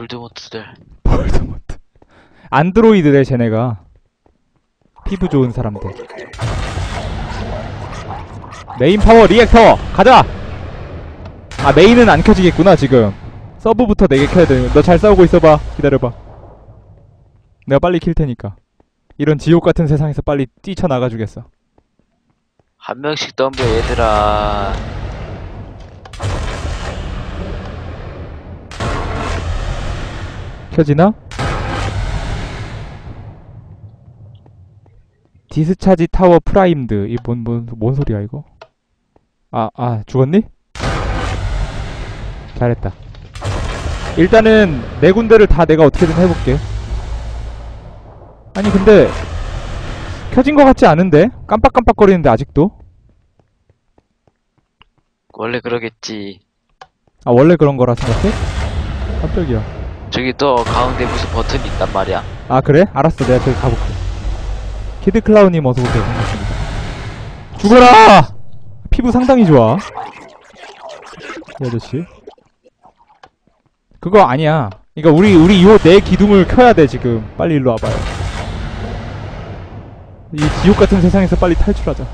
볼드모트들. 볼드모트. 안드로이드래 쟤네가. 피부 좋은 사람들. 메인 파워 리액터 가자. 아 메인은 안 켜지겠구나 지금. 서브부터 4개 켜야 돼. 너잘 싸우고 있어봐. 기다려봐. 내가 빨리 킬 테니까. 이런 지옥 같은 세상에서 빨리 뛰쳐나가 주겠어. 한 명씩 덤벼, 얘들아. 켜지나? 디스차지 타워 프라임드 이 뭔 뭔 뭔 소리야 이거? 아아 죽었니? 잘했다. 일단은 네 군데를 다 내가 어떻게든 해볼게. 아니 근데 켜진 것 같지 않은데? 깜빡깜빡거리는데 아직도? 원래 그러겠지. 아 원래 그런 거라 생각해? 깜짝이야. 저기 또 가운데 무슨 버튼이 있단 말이야. 아 그래? 알았어 내가 저기 가볼게 키드 클라우님 어서오세요 반갑습니다 죽어라! 피부 상당히 좋아 이 아저씨 그거 아니야 그니까 우리 우리 요 내 기둥을 켜야 돼 지금 빨리 일로 와봐요 이 지옥 같은 세상에서 빨리 탈출하자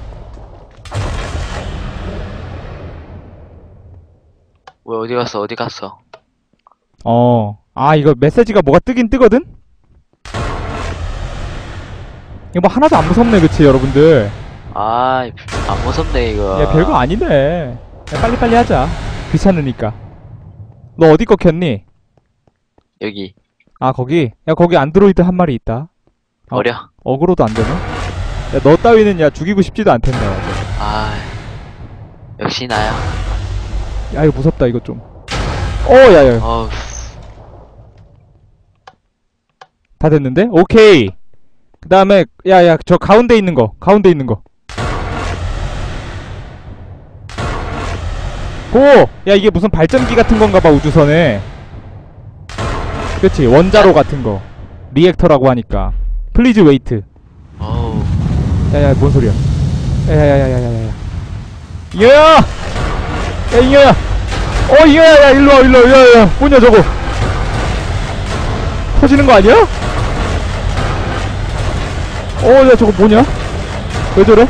왜 어디 갔어? 어디 갔어? 어. 아, 이거 메시지가 뭐가 뜨긴 뜨거든? 이거 뭐 하나도 안 무섭네, 그치, 여러분들? 아, 안 무섭네 이거. 야, 별거 아니네. 야, 빨리빨리 하자. 귀찮으니까. 너 어디 거 켰니? 여기 아, 거기? 야, 거기 안드로이드 한 마리 있다. 어. 버려. 어그로도 안 되네? 야, 너 따위는 야, 죽이고 싶지도 않텐다, 야. 아, 역시 나야. 야, 이거 무섭다, 이거 좀. 어, 야, 야. 어우, 다 됐는데? 오케이. 그 다음에, 야, 야, 저 가운데 있는 거. 가운데 있는 거. 고! 야, 이게 무슨 발전기 같은 건가 봐, 우주선에. 그치, 원자로 같은 거. 리액터라고 하니까. 플리즈 웨이트. 어우, 야, 야, 뭔 소리야. 야, 야, 야, 야, 야, 야, 야. 이거야! 야, 이거야! 어, 이거야! 야, 일로 와, 일로 와, 야, 야, 뭐냐, 저거. 터지는 거 아니야? 어, 야, 저거 뭐냐? 왜 저래?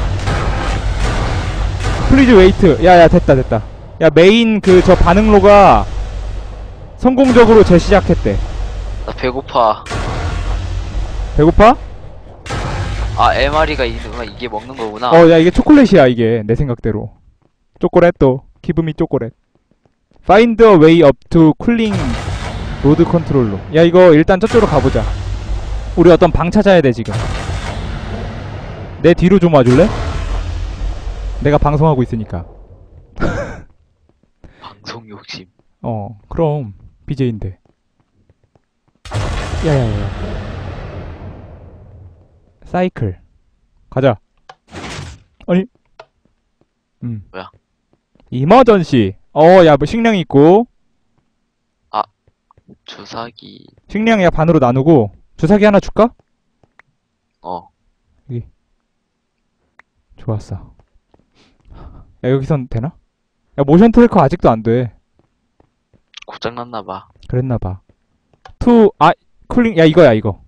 플리즈 웨이트. 야, 야, 됐다, 됐다. 야, 메인 그 저 반응로가 성공적으로 재시작했대. 나 배고파. 배고파? 아, MR이가 이게 먹는 거구나. 어, 야, 이게 초콜릿이야, 이게. 내 생각대로. 초콜릿도. 기브미 초콜릿. Find a way up to cooling 로드 컨트롤로. 야, 이거 일단 저쪽으로 가보자. 우리 어떤 방 찾아야 돼, 지금. 내 뒤로 좀 와줄래? 내가 방송하고 있으니까. 방송 욕심. 어, 그럼. BJ인데. 야야야. 사이클. 가자. 아니. 음. 뭐야? 이머전시. 어, 야, 뭐 식량 있고. 주사기. 식량 야 반으로 나누고. 주사기 하나 줄까? 어, 좋았어. 야, 여기선 되나? 야, 모션 트래커 아직도 안 돼. 고장났나봐. 그랬나봐. 투, 아, 쿨링, 야, 이거야, 이거.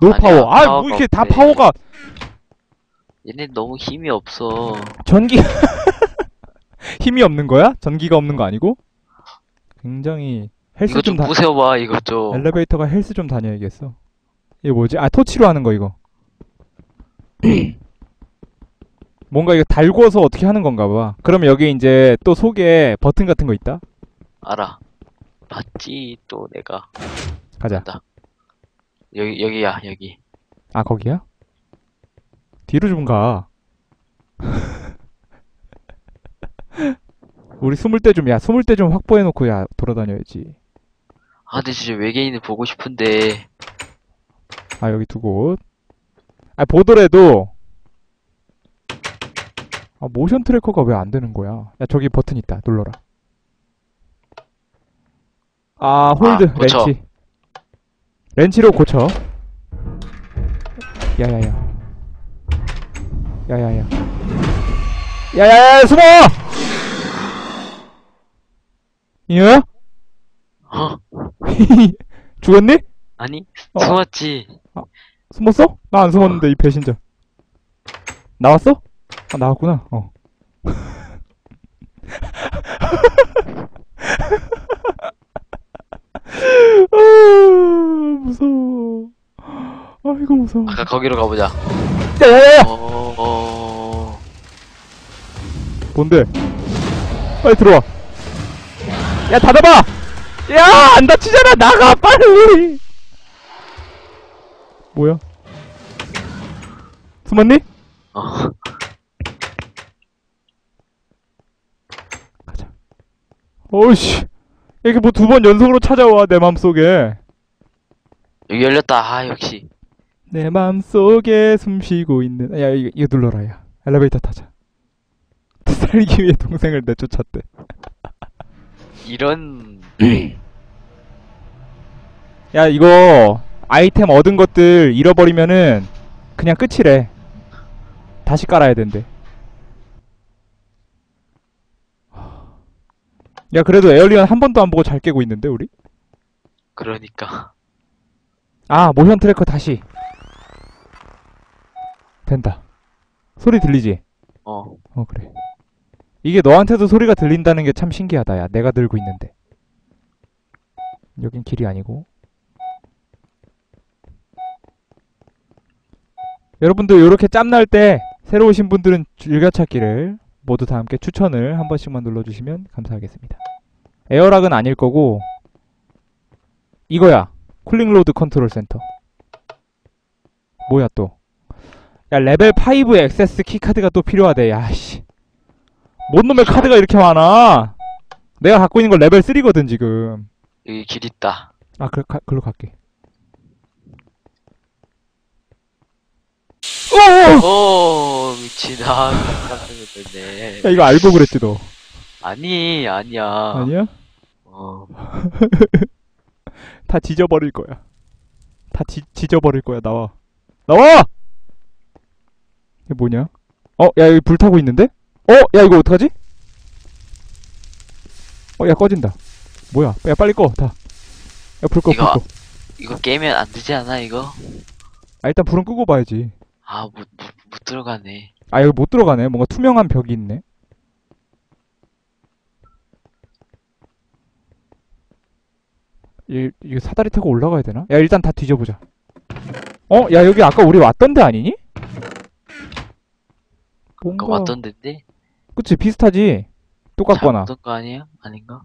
노 아니야, 파워. 아, 뭐 파워가 이렇게 다 없네. 파워가. 얘네 너무 힘이 없어. 전기 힘이 없는 거야? 전기가 없는 거 아니고? 굉장히 헬스 이거 좀좀 다... 부세워봐, 이거 좀. 엘리베이터가 헬스 좀 다녀야겠어. 이게 뭐지? 아 토치로 하는 거 이거. 뭔가 이거 달궈서 어떻게 하는 건가 봐. 그럼 여기 이제 또 속에 버튼 같은 거 있다. 알아. 봤지, 또 내가. 가자. 간다. 여기, 여기야, 여기. 아 거기야? 뒤로 좀 가. 우리 숨을 때 좀, 야, 숨을 때 좀 확보해놓고, 야, 돌아다녀야지. 아, 근데 진짜 외계인을 보고 싶은데. 아, 여기 두 곳. 아, 보더라도, 아, 모션 트래커가 왜 안 되는 거야? 야, 저기 버튼 있다. 눌러라. 아, 홀드, 아. 렌치. 렌치로 고쳐. 야야야. 야야야. 야야야, 숨어! 이거야? 어? 죽었니? 아니 어. 숨었지. 숨었어? 나 안 숨었는데 이 배신자. 나왔어? 아 나왔구나. 어. 아 무서워. 아 이거 무서워. 아까 거기로 가보자. 야야야! 어, 어... 뭔데? 빨리 들어와. 야 닫아봐. 야안 다치잖아. 나가 빨리. 뭐야? 숨었니? 어. 가자. 어이씨. 이게 뭐 두 번 연속으로 찾아와, 내 맘속에. 여기 열렸다. 아 역시. 내 맘속에 숨 쉬고 있는. 야, 이거, 이거 눌러라, 야. 엘리베이터 타자. 살기 위해 동생을 내쫓았대. 이런 야, 이거, 아이템 얻은 것들 잃어버리면은, 그냥 끝이래. 다시 깔아야 된대. 야, 그래도 에어리언 한 번도 안 보고 잘 깨고 있는데, 우리? 그러니까. 아, 모션 트래커 다시. 된다. 소리 들리지? 어. 어, 그래. 이게 너한테도 소리가 들린다는 게 참 신기하다, 야. 내가 들고 있는데. 여긴 길이 아니고. 여러분들, 요렇게 짬날 때, 새로 오신 분들은 즐겨찾기를 모두 다 함께 추천을 한 번씩만 눌러주시면 감사하겠습니다. 에어락은 아닐 거고, 이거야. 쿨링로드 컨트롤 센터. 뭐야, 또. 야, 레벨 5 액세스 키카드가 또 필요하대. 야, 씨. 뭔 놈의 카드가 이렇게 많아? 내가 갖고 있는 건 레벨 3거든, 지금. 여기 길 있다. 아, 그, 가, 글로 갈게. 오! 오 미친. 아 깜짝 놀랐네. 야, 이거 알고 그랬지, 너. 아니 아니야. 아니야? 어. 다 지져버릴 거야. 다 지, 지져버릴 거야, 나와. 나와! 이게 뭐냐? 어, 야, 여기 불 타고 있는데? 어, 야, 이거 어떡하지? 어, 야, 꺼진다. 뭐야? 야, 빨리 꺼, 다. 야, 불 꺼, 불 이거 꺼. 이거 깨면 안 되지 않아 이거? 아, 일단 불은 끄고 봐야지. 아못 못, 못 들어가네. 아, 여기 못 들어가네. 뭔가 투명한 벽이 있네. 이, 이거 사다리 타고 올라가야 되나? 야, 일단 다 뒤져보자. 어? 야, 여기 아까 우리 왔던 데 아니니? 뭔가, 왔던 데인데? 그치, 비슷하지? 똑같거나, 잘못한 거 아니야? 아닌가?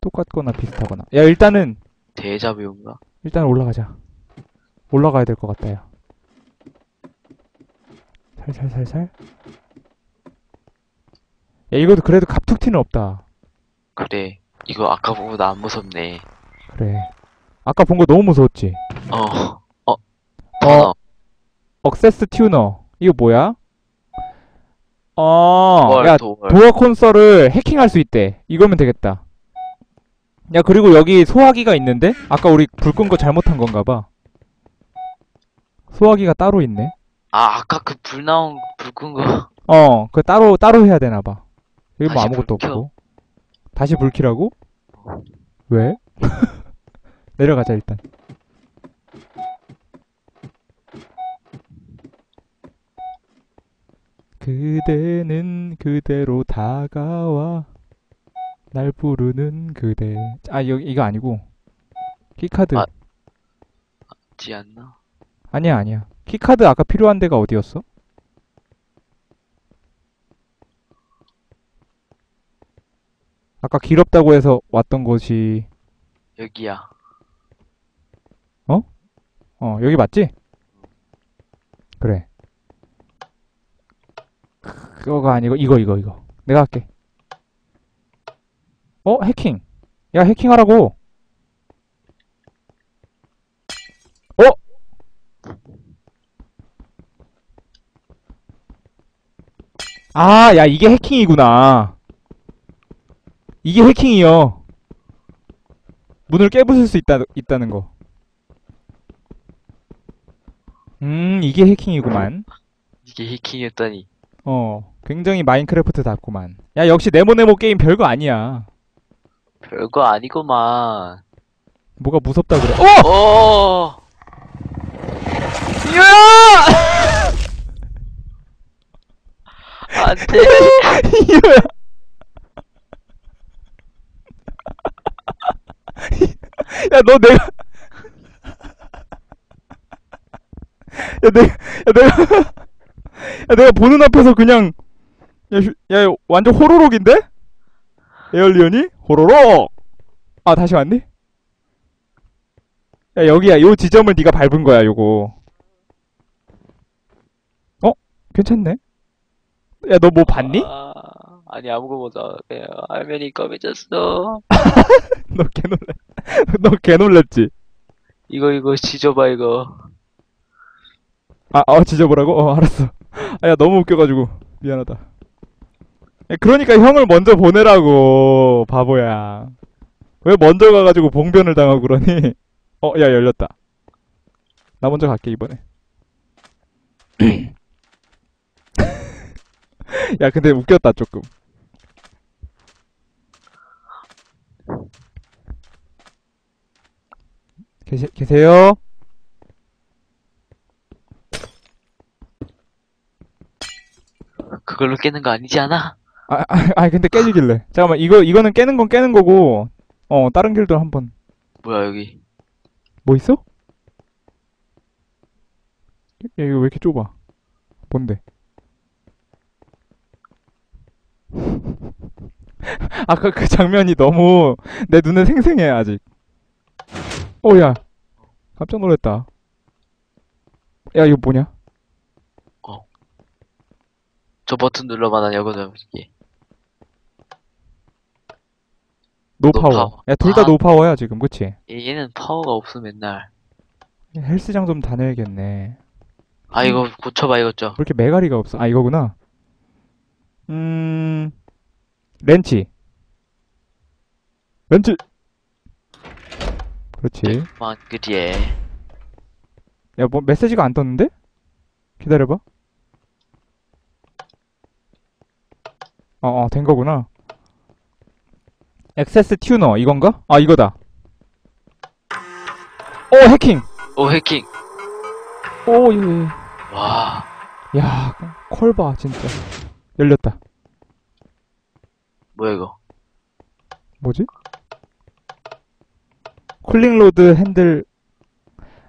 똑같거나 비슷하거나. 야, 일단은, 대자뷰인가? 일단 올라가자. 올라가야 될 것 같다, 야. 살살살살. 야, 이것도 그래도 갑툭튀는 없다. 그래. 이거 아까 보다 안 무섭네. 그래. 아까 본 거 너무 무서웠지? 어. 어. 어, 억세스 튜너. 이거 뭐야? 어, 야, 도월. 도어 콘솔을 해킹할 수 있대. 이거면 되겠다. 야, 그리고 여기 소화기가 있는데? 아까 우리 불 끈 거 잘못한 건가 봐. 소화기가 따로 있네. 아 아까 그 불 나온 불 끈 거. 어, 그 따로, 따로 해야 되나 봐. 여기 뭐 다시 아무것도 불 켜. 없고. 다시 불 켜라고? 왜? 내려가자, 일단. 그대는 그대로 다가와 날 부르는 그대 아 여기 이거 아니고 키카드 아. 지 않나? 아니야 아니야 키카드 아까 필요한 데가 어디였어? 아까 길 없다고 해서 왔던 곳이 여기야. 어 여기 맞지? 그래 그거가 아니고 이거 이거 이거 내가 할게 어 해킹 야 해킹하라고 어? 아, 야, 이게 해킹이구나. 이게 해킹이요. 문을 깨부술 수 있다, 있다는 거. 음, 이게 해킹이구만. 이게 해킹이었다니. 어, 굉장히 마인크래프트 같구만. 야, 역시 네모네모 게임 별거 아니야. 별거 아니구만. 뭐가 무섭다 그래. 어! 어! 이거야! 안 돼. 이거야! 야, 너 내가. 야, 내, 야, 내가. 야, 내가 보는 앞에서 그냥. 야, 휴- 야, 완전 호로록인데? 에얼리언이? 호로록! 아, 다시 왔니? 야, 여기야. 요 지점을 네가 밟은 거야, 요거. 어? 괜찮네? 야, 너 뭐 봤니? 아, 아니, 아무것도 그냥 화면이 검해졌어. 너 개놀래. 너 개놀랬지? 이거, 이거, 지져봐, 이거. 아, 어, 지져보라고? 어, 알았어. 아, 야, 너무 웃겨가지고. 미안하다. 야, 그러니까 형을 먼저 보내라고, 바보야. 왜 먼저 가가지고 봉변을 당하고 그러니? 어, 야, 열렸다. 나 먼저 갈게, 이번에. 야, 근데 웃겼다, 조금. 계시, 계세요? 그걸로 깨는 거 아니지 않아? 아, 아, 아, 근데 깨지길래. 잠깐만, 이거, 이거는 깨는 건 깨는 거고, 어, 다른 길도 한번. 뭐야, 여기. 뭐 있어? 야, 이거 왜 이렇게 좁아? 뭔데? 아까 그 장면이 너무 내 눈에 생생해, 아직. 오, 야. 깜짝 놀랐다. 야, 이거 뭐냐? 저 버튼 눌러봐, 난 여거든, 이게. 노파워. 노파워. 야, 둘 다 아. 노파워야, 지금, 그치? 얘- 얘는 파워가 없어, 맨날. 헬스장 좀 다녀야겠네. 아, 이거 고쳐봐, 이것 좀. 왜 이렇게 메가리가 없어? 아, 이거구나. 음, 렌치. 렌치! 그렇지. 만, 그지에. 야, 뭐, 메시지가 안 떴는데? 기다려봐. 어, 어, 된 거구나. 액세스 튜너, 이건가? 아, 이거다. 오, 해킹! 오, 해킹. 오, 예, 예. 와, 야, 콜 봐, 진짜. 열렸다. 뭐야, 이거. 뭐지? 쿨링 로드 핸들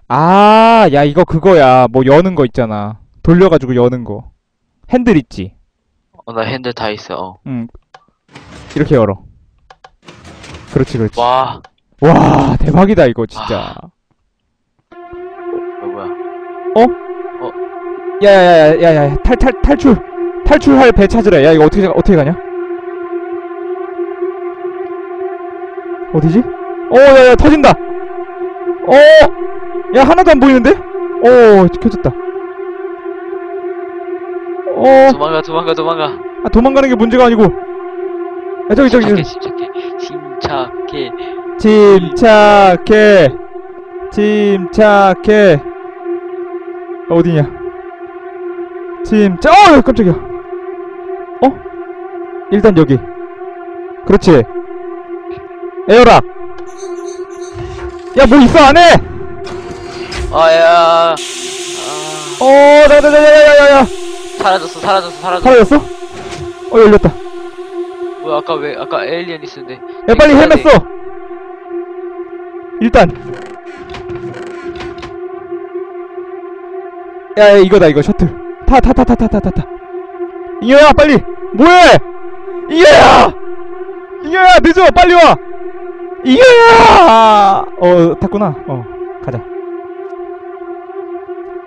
아, 야 이거 그거야. 뭐 여는 거 있잖아. 돌려 가지고 여는 거. 핸들 있지. 어, 나 핸들 다 있어. 어. 응. 이렇게 열어. 그렇지, 그렇지. 와, 와, 대박이다 이거 진짜. 이거 뭐야. 야야야야야, 탈탈 탈출. 탈출할 배 찾으래. 야 이거 어떻게 가- 어떻게 가냐? 어디지? 어, 야 야 터진다. 어, 야 하나도 안 보이는데? 어, 켜졌다. 어, 도망가, 도망가, 도망가. 아, 도망가는 게 문제가 아니고. 야 저기 저기 침착해, 저기. 침착해. 침착해. 침착해. 침착해. 어디냐? 침착. 어, 깜짝이야. 어? 일단 여기. 그렇지. 에어락. 야, 뭐 있어 안에? 아, 야. 아, 어, 나나나나야야야. 사라졌어, 사라졌어, 사라졌어. 사라졌어? 어, 열렸다. 뭐야, 아까 왜, 아까 에일리언 있었는데. 야, 빨리 헬멧 돼. 써. 일단. 야, 야, 이거다, 이거 셔틀. 타, 타, 타, 타, 타, 타, 타, 타. 이거야, 빨리. 뭐해? 이거야! 이거야, 늦어, 빨리 와. 이거야! 어, 탔구나. 어, 가자.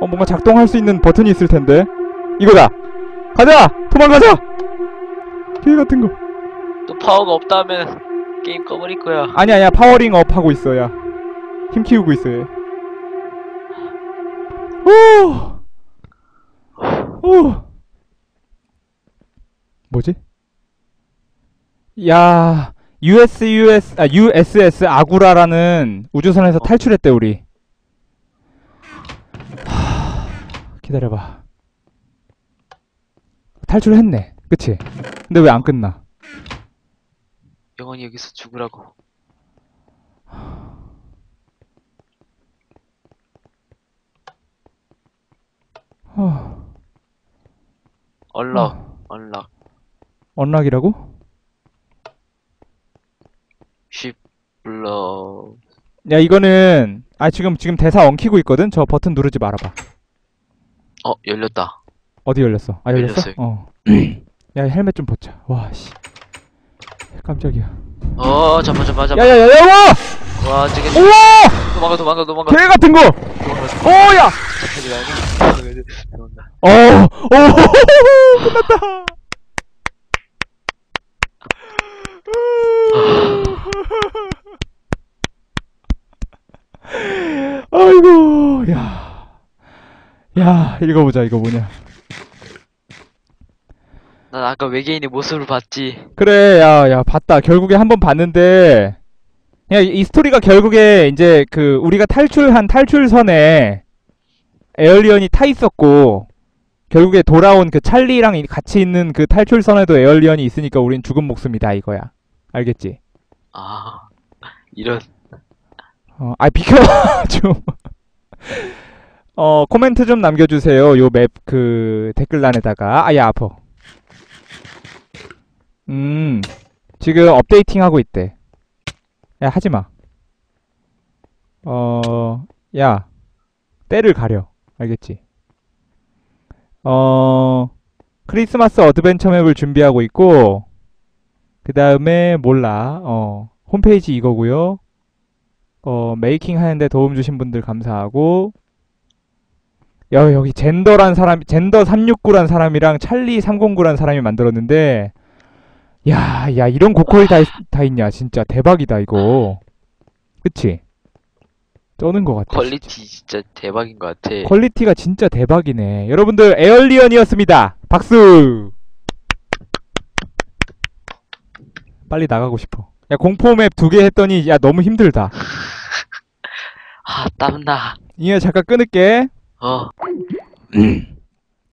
어, 뭔가 작동할 수 있는 버튼이 있을 텐데. 이거다. 가자! 도망가자! 개 같은 거. 또 파워가 없다면 게임 꺼버릴 거야. 아니야, 야, 파워링 업 하고 있어, 야. 힘 키우고 있어, 얘. 오! 오! 뭐지? 야, USUS, 아, USS 아구라라는 우주선에서 탈출했대, 우리. 하, 기다려봐. 탈출했네. 그치? 근데 왜 안 끝나? 영원히 여기서 죽으라고. 하, 얼럭, 얼럭, 언락이라고? 쉽, 블러. 야 이거는 아 지금 지금 대사 엉키고 있거든. 저 버튼 누르지 말아봐. 어, 열렸다. 어디 열렸어? 아 열렸어? 열렸어요. 어. 야 헬멧 좀 벗자. 와 씨. 깜짝이야. 어, 잠만, 잠만, 잠만. 야야야 야! 와, 저게 우와! 도망가, 도망가, 도망가. 개 같은 거. 도망가, 오야. 도망가. 어. 오. 끝났다. 아이고, 야. 야, 읽어보자, 이거 뭐냐. 난 아까 외계인의 모습을 봤지. 그래, 야, 야, 봤다. 결국에 한 번 봤는데, 야, 이, 이 스토리가 결국에 이제 그, 우리가 탈출한 탈출선에 에얼리언이 타 있었고, 결국에 돌아온 그 찰리랑 이- 같이 있는 그 탈출선에도 에얼리언이 있으니까 우린 죽은 목숨이다, 이거야. 알겠지? 아, 이런. 어, 아, 비켜! 좀. 어, 코멘트 좀 남겨주세요. 요 맵, 그, 댓글란에다가. 아, 야, 아파. 음, 지금 업데이팅 하고 있대. 야, 하지 마. 어, 야, 때를 가려. 알겠지? 어, 크리스마스 어드벤처 맵을 준비하고 있고, 그 다음에, 몰라. 어, 홈페이지 이거고요 어, 메이킹 하는데 도움 주신 분들 감사하고, 야, 여기 젠더란 사람, 젠더 369란 사람이랑 찰리 309란 사람이 만들었는데, 야, 야, 이런 고퀄이 다, 있- 다 있냐. 진짜 대박이다, 이거. 그치? 쩌는 것 같아. 퀄리티 진짜 대박인 것 같아. 퀄리티가 진짜 대박이네. 여러분들, 에얼리언이었습니다. 박수! 빨리 나가고 싶어. 야, 공포 맵 두 개 했더니, 야, 너무 힘들다. 아, 땀나. 이해 잠깐 끊을게. 어.